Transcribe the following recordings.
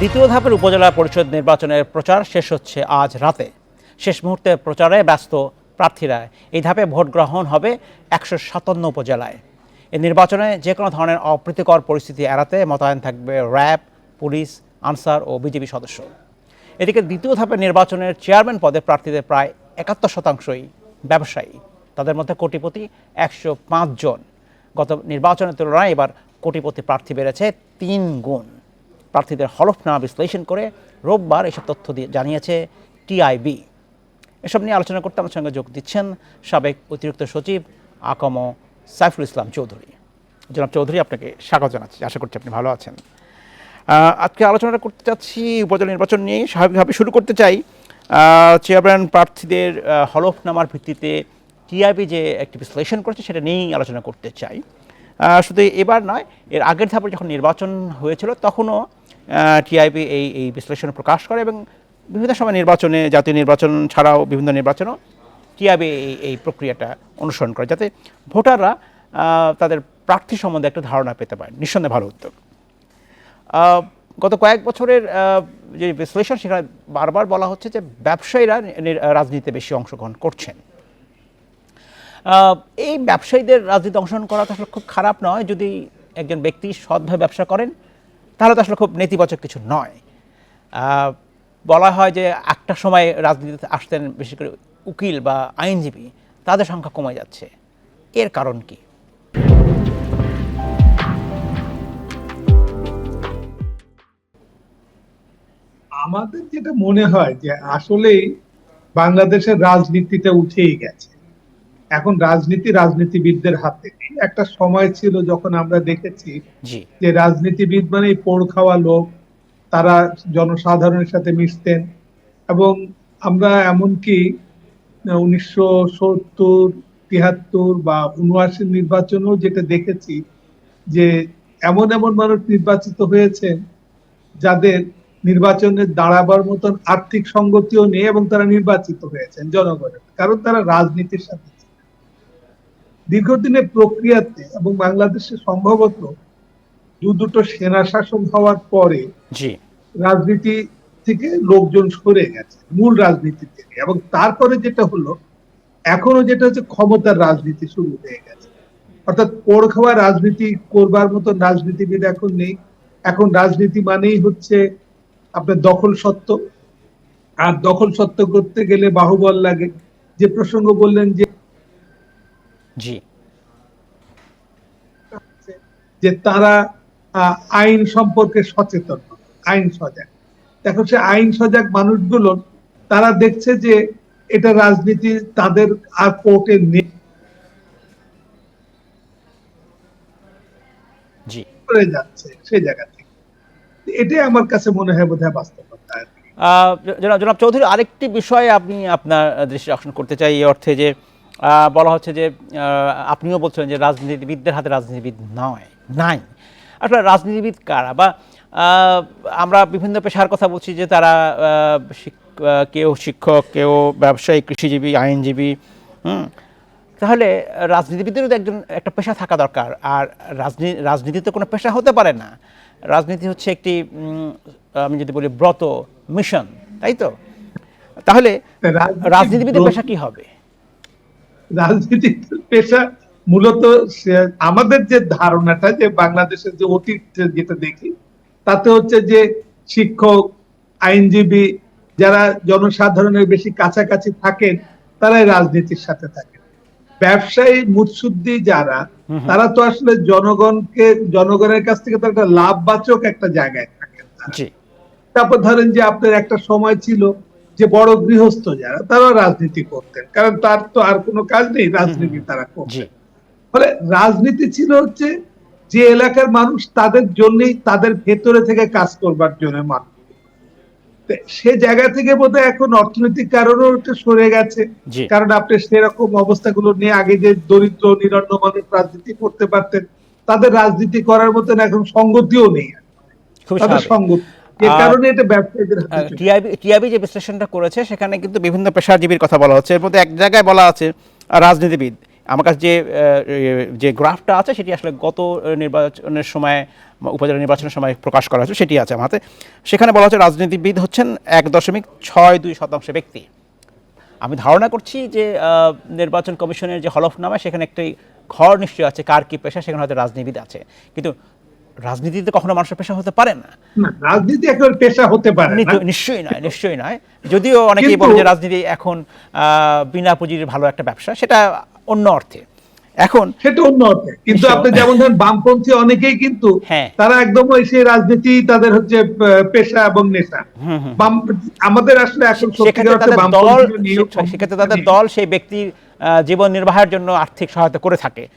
দ্বিতীয় ধাপের উপজেলা পরিষদ নির্বাচনের প্রচার শেষ হচ্ছে আজ রাতে। শেষ মুহূর্তে প্রচারে ব্যস্ত প্রার্থীরা এই ধাপে ভোট গ্রহণ হবে একশো সাতান্ন উপজেলায়। এই নির্বাচনে যে কোনো ধরনের অপ্রীতিকর পরিস্থিতি এড়াতে মোতায়েন থাকবে র্যাব, পুলিশ, আনসার ও বিজেপি সদস্য। এদিকে দ্বিতীয় ধাপের নির্বাচনের চেয়ারম্যান পদে প্রার্থীদের প্রায় একাত্তর শতাংশই ব্যবসায়ী। তাদের মধ্যে কোটিপতি একশো জন। গত নির্বাচনের তুলনায় এবার কোটিপতি প্রার্থী বেড়েছে তিন গুণ। প্রার্থীদের হলফনামা বিশ্লেষণ করে রোববার এসব তথ্য দিয়ে জানিয়েছে টিআইবি। এসব নিয়ে আলোচনা করতে আমার সঙ্গে যোগ দিচ্ছেন সাবেক অতিরিক্ত সচিব আকম সাইফুল ইসলাম চৌধুরী। জনাব চৌধুরী, আপনাকে স্বাগত জানাচ্ছি। আশা করছি আপনি ভালো আছেন। আজকে আলোচনাটা করতে চাচ্ছি উপজেলা নির্বাচন নিয়ে। স্বাভাবিকভাবে শুরু করতে চাই। চেয়ারম্যান প্রার্থীদের হলফনামার ভিত্তিতে টিআইবি যে একটি বিশ্লেষণ করেছে, সেটা নিয়েই আলোচনা করতে চাই। শুধু এবার নয়, এর আগের ধাপে যখন নির্বাচন হয়েছিল, তখনও টিআইবি এই এই বিশ্লেষণ প্রকাশ করে এবং বিভিন্ন সময় নির্বাচনে, জাতীয় নির্বাচন ছাড়াও বিভিন্ন নির্বাচনও টিআইবি এই এই প্রক্রিয়াটা অনুসরণ করে যাতে ভোটাররা তাদের প্রার্থী সম্বন্ধে একটা ধারণা পেতে পারেন নিঃসন্দেহে ভালো উদ্যোগ গত কয়েক বছরের যে বিশ্লেষণ সেখানে বারবার বলা হচ্ছে যে ব্যবসায়ীরা রাজনীতিতে বেশি অংশগ্রহণ করছেন। এই ব্যবসায়ীদের রাজনীতি অংশগ্রহণ করা আসলে খুব খারাপ নয়। যদি একজন ব্যক্তি সৎভাবে ব্যবসা করেন তাহলে তো আসলে খুব নেতিবাচক কিছু নয়। বলা হয় যে একটা সময় রাজনীতিতে আসতেন বিশেষ করে উকিল বা আইনজীবী, তাদের সংখ্যা কমে যাচ্ছে। এর কারণ কি? আমাদের যেটা মনে হয় যে আসলেই বাংলাদেশের রাজনীতিতে উঠেই গেছে। এখন রাজনীতি রাজনীতিবিদদের হাতে। একটা সময় ছিল যখন আমরা দেখেছি যে রাজনীতিবিদ মানে পোড় খাওয়া লোক তারা জনসাধারণের সাথে মিশতেন এবং আমরা এমনকি উনিশশো সত্তর তিয়াত্তর বা উনআশি নির্বাচনেও যেটা দেখেছি যে এমন এমন মানুষ নির্বাচিত হয়েছেন যাদের নির্বাচনে দাঁড়াবার মতন আর্থিক সঙ্গতিও নেই এবং তারা নির্বাচিত হয়েছেন জনগণের কারণ তারা রাজনীতির সাথে। দীর্ঘদিনের প্রক্রিয়াতে এবং বাংলাদেশে সম্ভবত দু দুটো সেনা শাসন হওয়ার পরে রাজনীতি থেকে লোকজন সরে গেছে মূল রাজনীতি থেকে। এবং তারপরে যেটা হলো এখনও যেটা হচ্ছে ক্ষমতার রাজনীতি শুরু হয়ে গেছে। অর্থাৎ পোড় খাওয়া রাজনীতি করবার মতো রাজনীতিবিদ এখন নেই। এখন রাজনীতি মানেই হচ্ছে আপনার দখল সত্য আর দখল সত্য করতে গেলে বাহুবল লাগে। যে প্রসঙ্গ বললেন যে জি। যে তারা আইন সম্পর্কে সচেতন আইন সজাগ। দেখো সে আইন সজাগ মানুষগুলো তারা দেখছে যে এটা রাজনীতি তাদের আর কোর্টে নেই। করে যাচ্ছে সেই জায়গা থেকে। এটাই আমার কাছে মনে হয় বোধহয় বাস্তবতা আহ, জনাব জনাব চৌধুরী আরেকটি বিষয়ে আপনি আপনার দৃষ্টি আকর্ষণ করতে চাই এই অর্থে যে বলা হচ্ছে যে আপনিও বলছেন যে রাজনীতিবিদদের হাতে রাজনীতিবিদ নয় নাই। আসলে রাজনীতিবিদ কারা? বা আমরা বিভিন্ন পেশার কথা বলছি যে তারা কেউ শিক্ষক কেউ ব্যবসায়ী কৃষিজীবী আইনজীবী হুম? তাহলে রাজনীতিবিদেরও একজন একটা পেশা থাকা দরকার। আর রাজনীতি রাজনীতি তো কোনো পেশা হতে পারে না। রাজনীতি হচ্ছে একটি আমি যদি বলি ব্রত মিশন তাই তো? তাহলে রাজনীতিবিদের পেশা কি হবে? রাজনীতি পেশা মূলত আমাদের যে ধারণাটা যে বাংলাদেশের যে অতীত যেটা দেখি তাতে হচ্ছে যে শিক্ষক আইনজীবী যারা জনসাধারণের বেশি কাছাকাছি থাকেন তারাই রাজনীতির সাথে থাকেন। ব্যবসায়ী মুৎসুদ্দি যারা তারা তো আসলে জনগণকে জনগণের কাছ থেকে তো একটা লাভবাচক একটা জায়গায় থাকেন তারপর ধরেন যে আপনার একটা সময় ছিল যে বড় গৃহস্থ যারা তারাও রাজনীতি করতেন। কারণ তার তো আর কোনো কাজ নেই রাজনীতি তারা করতেন। ফলে রাজনীতি ছিল হচ্ছে যে এলাকার মানুষ তাদের জন্যই তাদের ভেতরে থেকে কাজ করবার জন্য মানুষ। সে জায়গা থেকে বোধহয় এখন অর্থনৈতিক কারণেও একটু সরে গেছে। কারণ আপনি সেরকম অবস্থাগুলো নিয়ে আগে যে দরিদ্র নিরন্ন মানুষ রাজনীতি করতে পারতেন তাদের রাজনীতি করার মতন এখন সঙ্গতিও নেই। তাদের সঙ্গতি টিআইবি যে বিশ্লেষণটা করেছে সেখানে কিন্তু বিভিন্ন পেশাজীবীর কথা বলা হচ্ছে। এর মধ্যে এক জায়গায় বলা আছে রাজনীতিবিদ। আমার কাছে যে যে গ্রাফটা আছে সেটি আসলে গত নির্বাচনের সময় উপজেলা নির্বাচনের সময় প্রকাশ করা হয়েছে সেটি আছে সেখানে বলা হচ্ছে রাজনীতিবিদ হচ্ছেন এক দশমিক ছয় দুই শতাংশ ব্যক্তি। আমি ধারণা করছি যে আহ, নির্বাচন কমিশনের যে হলফনামা সেখানে একটি ঘর নিশ্চয়ই আছে কার কি পেশা সেখানে হয়তো রাজনীতিবিদ আছে। কিন্তু রাজনীতিতে কখনো মানুষের পেশা হতে পারে না। রাজনীতি একেবারে পেশা হতে পারে না। নিশ্চয়ই- নয় নিশ্চয়ই নয়। যদিও অনেকেই বলে যে রাজনীতি এখন বিনা পুঁজির ভালো একটা ব্যবসা সেটা অন্য অর্থে। এখন সেটা অন্য অর্থে। কিন্তু আপনি যেমন ধরেন বামপন্থী অনেকেই কিন্তু হ্যাঁ। তারা একদম ওই সেই রাজনীতি তাদের হচ্ছে পেশা এবং নেশা। বাম আমাদের আসলে এখন সেক্ষেত্রে তাদের দল সেই ব্যক্তির জীবন নির্বাহের জন্য আর্থিক সহায়তা করে থাকে।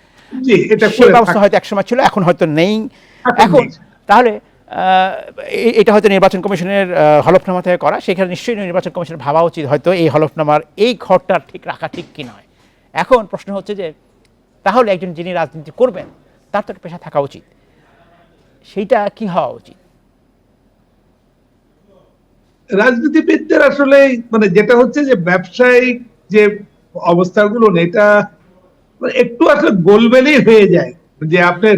এটা ব্যবস্থা হয়তো একসময় ছিল এখন হয়তো নেই। এখন তাহলে এটা হয়তো নির্বাচন কমিশনের হলফনামা থেকে করা সেখানে নিশ্চয়ই নির্বাচন কমিশনের ভাবা উচিত হয়তো এই হলফনামার এই ঘরটা ঠিক রাখা ঠিক কি নয়। এখন প্রশ্ন হচ্ছে যে তাহলে একজন যিনি রাজনীতি করবেন তার তো একটা পেশা থাকা উচিত। সেইটা কি হওয়া উচিত? রাজনীতিবিদদের আসলে মানে যেটা হচ্ছে যে ব্যবসায়িক যে অবস্থাগুলো না, এটা মানে একটু আসলে গোলমেলেই হয়ে যায় যে আপনার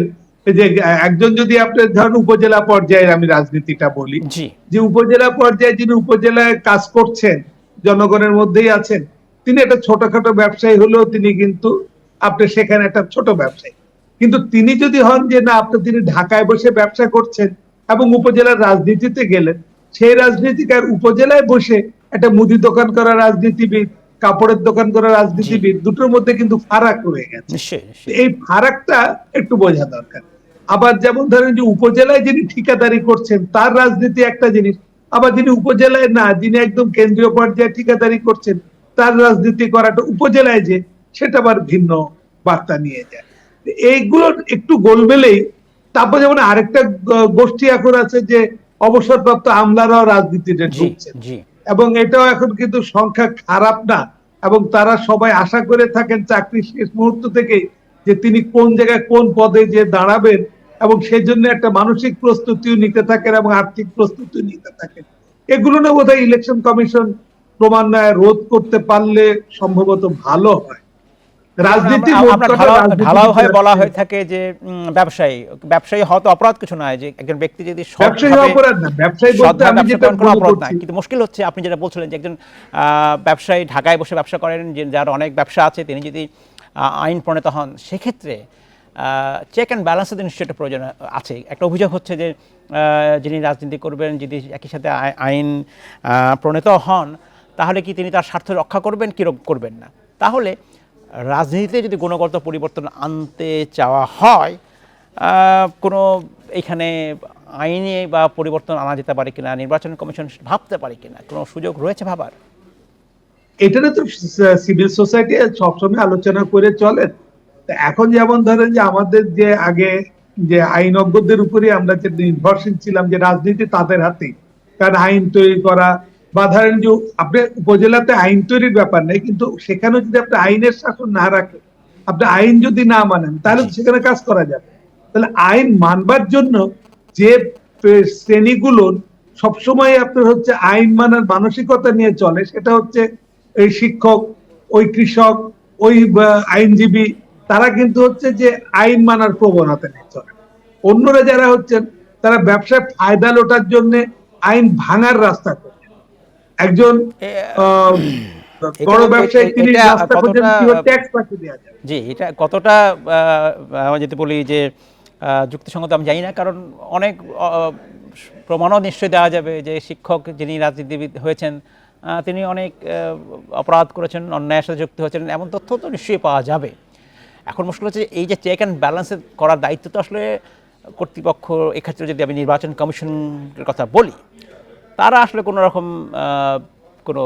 যে একজন যদি আপনার ধরেন উপজেলা পর্যায়ে আমি রাজনীতিটা বলি যে উপজেলা পর্যায়ে যিনি উপজেলায় কাজ করছেন জনগণের মধ্যেই আছেন তিনি একটা ছোটখাটো ব্যবসায়ী হলেও তিনি কিন্তু আপনি সেখানে একটা ছোট ব্যবসায়ী। কিন্তু তিনি যদি হন যে না আপনি তিনি ঢাকায় বসে ব্যবসা করছেন এবং উপজেলার রাজনীতিতে গেলেন সেই রাজনীতিকার উপজেলায় বসে একটা মুদি দোকান করা রাজনীতিবিদ কাপড়ের দোকান করা রাজনীতিবিদ দুটোর মধ্যে কিন্তু ফারাক রয়ে গেছে। এই ফারাকটা একটু বোঝা দরকার। আবার যেমন ধরেন যে উপজেলায় যিনি ঠিকাদারি করছেন তার রাজনীতি একটা জিনিস। আবার যিনি উপজেলায় না যিনি একদম কেন্দ্রীয় পর্যায়ে ঠিকাদারি করছেন তার রাজনীতি করাটা উপজেলায় যে সেটা আবার ভিন্ন বার্তা নিয়ে যায়। এইগুলো একটু গোলমেলেই তারপর যেমন আরেকটা গোষ্ঠী এখন আছে যে অবসরপ্রাপ্ত আমলারাও রাজনীতিতে ঢুকছে এবং এটাও এখন কিন্তু সংখ্যা খারাপ না। এবং তারা সবাই আশা করে থাকেন চাকরি শেষ মুহূর্ত থেকে যে তিনি কোন জায়গায় কোন পদে যে দাঁড়াবেন এবং সেই জন্য একটা মানসিক প্রস্তুতিও নিতে থাকেন এবং আর্থিক প্রস্তুতিও নিতে থাকেন। এগুলো না বোধহয় ইলেকশন কমিশন ক্রমান্বয়ে রোধ করতে পারলে সম্ভবত ভালো হয়। রাজনীতি ঢালাও হয়ে বলা হয়ে থাকে যে ব্যবসায়ী। ব্যবসায়ী হয়তো অপরাধ কিছু নয় যে একজন ব্যক্তি যদি অপরাধ কিন্তু মুশকিল হচ্ছে আপনি যেটা বলছিলেন যে একজন ব্যবসায়ী ঢাকায় বসে ব্যবসা করেন যে যার অনেক ব্যবসা আছে তিনি যদি আইন প্রণীত হন সেক্ষেত্রে চেক অ্যান্ড ব্যালেন্সের নিশ্চয় একটা প্রয়োজন আছে। একটা অভিযোগ হচ্ছে যে যিনি রাজনীতি করবেন যদি একই সাথে আই- আইন আহ, প্রণেতা হন তাহলে কি তিনি তার স্বার্থ রক্ষা করবেন কি করবেন না? তাহলে রাজনীতিতে যদি গুণগত পরিবর্তন আনতে চাওয়া হয় কোনো এখানে আইনে বা পরিবর্তন আনা যেতে পারে কিনা, নির্বাচন কমিশন ভাবতে পারে কিনা, কোনো সুযোগ রয়েছে ভাবার? এটাতে তো সিভিল সোসাইটি সবসময় আলোচনা করে চলে। এখন যেমন ধরেন যে আমাদের যে আগে যে আইনজ্ঞদের উপরে আমরা যে নির্ভরশীল ছিলাম যে রাজনীতি তাদের হাতে কারণ আইন তৈরি করা বা ধরেন যে আপনি উপজেলাতে আইন তৈরির ব্যাপার নেই, কিন্তু সেখানে যদি আপনি আইনের শাসন না রাখেন, আপনি আইন যদি না মানেন, তাহলে সেখানে কাজ করা যাবে। তাহলে আইন মানবার জন্য যে শ্রেণীগুলো সবসময় আপনার হচ্ছে আইন মানার মানসিকতা নিয়ে চলে, সেটা হচ্ছে এই শিক্ষক, ওই কৃষক, ওই আইনজীবী, তারা কিন্তু হচ্ছে যে আইন মানার প্রবণতা নিয়ে চলে। অন্যরা যারা হচ্ছেন, তারা ব্যবসায় ফায়দা লোটার জন্য আইন ভাঙার রাস্তা খোঁজে। একজন জি এটা কতটা আমরা যদি বলি যে যুক্তিসঙ্গত আমি জানি না কারণ অনেক প্রমাণও নিশ্চয়ই দেওয়া যাবে যে শিক্ষক যিনি রাজনীতিবিদ হয়েছেন তিনি অনেক অপরাধ করেছেন অন্যায়ের সাথে যুক্ত হয়েছেন এমন তথ্য তো নিশ্চয়ই পাওয়া যাবে। এখন মুশকিল হচ্ছে এই যে চেক অ্যান্ড ব্যালেন্স করার দায়িত্ব তো আসলে কর্তৃপক্ষ এক্ষেত্রে যদি আমি নির্বাচন কমিশনের কথা বলি তারা আসলে কোনো রকম কোনো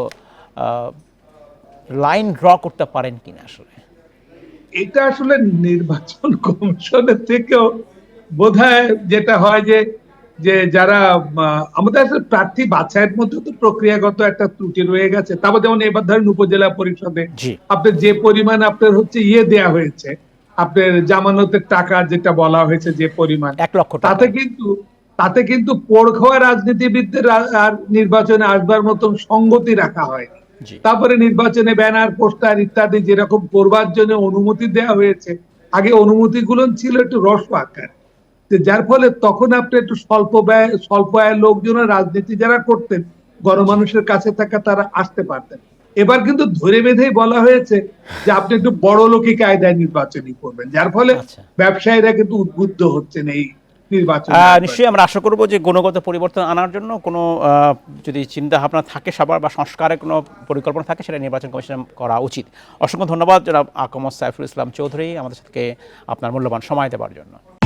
লাইন ড্র করতে পারেন কিনা আসলে। এটা আসলে নির্বাচন কমিশনের থেকেও বোধহয় যেটা হয় যে যে যারা আমাদের আসলে প্রার্থী বাছাইয়ের মধ্যে তো প্রক্রিয়াগত একটা ত্রুটি রয়ে গেছে। তারপর যেমন এবার ধরেন উপজেলা পরিষদে আপনার যে পরিমাণ আপনার হচ্ছে ইয়ে দেয়া হয়েছে আপনার জামানতের টাকা যেটা বলা হয়েছে যে পরিমাণ এক লক্ষ তাতে কিন্তু তাতে কিন্তু পোড় রাজনীতিবিদদের আর- নির্বাচনে আসবার মতন সঙ্গতি রাখা হয়নি তারপরে নির্বাচনে ব্যানার পোস্টার ইত্যাদি যেরকম করবার জন্য অনুমতি দেওয়া হয়েছে আগে অনুমতিগুলো ছিল একটু রস্ব আকার। যার ফলে তখন আপনি একটু স্বল্প ব্যয় স্বল্প আয়ের লোকজনের রাজনীতি যারা করতেন গণমানুষের কাছে থাকা তারা আসতে পারতেন। এবার কিন্তু ধরে বেঁধেই বলা হয়েছে যে আপনি একটু বড় লোকই কায়দায় নির্বাচনী করবেন যার ফলে আচ্ছা। ব্যবসায়ীরা কিন্তু উদ্বুদ্ধ হচ্ছেন এই নির্বাচন আহ, নিশ্চয়ই আমরা আশা করব যে গুণগত পরিবর্তন আনার জন্য কোনো আহ, যদি চিন্তা ভাবনা থাকে সবার বা সংস্কারের কোনো পরিকল্পনা থাকে সেটা নির্বাচন কমিশন করা উচিত। অসংখ্য ধন্যবাদ জনাব আকমদ সাইফুল ইসলাম চৌধুরী আমাদের সাথে আপনার মূল্যবান সময় দেওয়ার জন্য।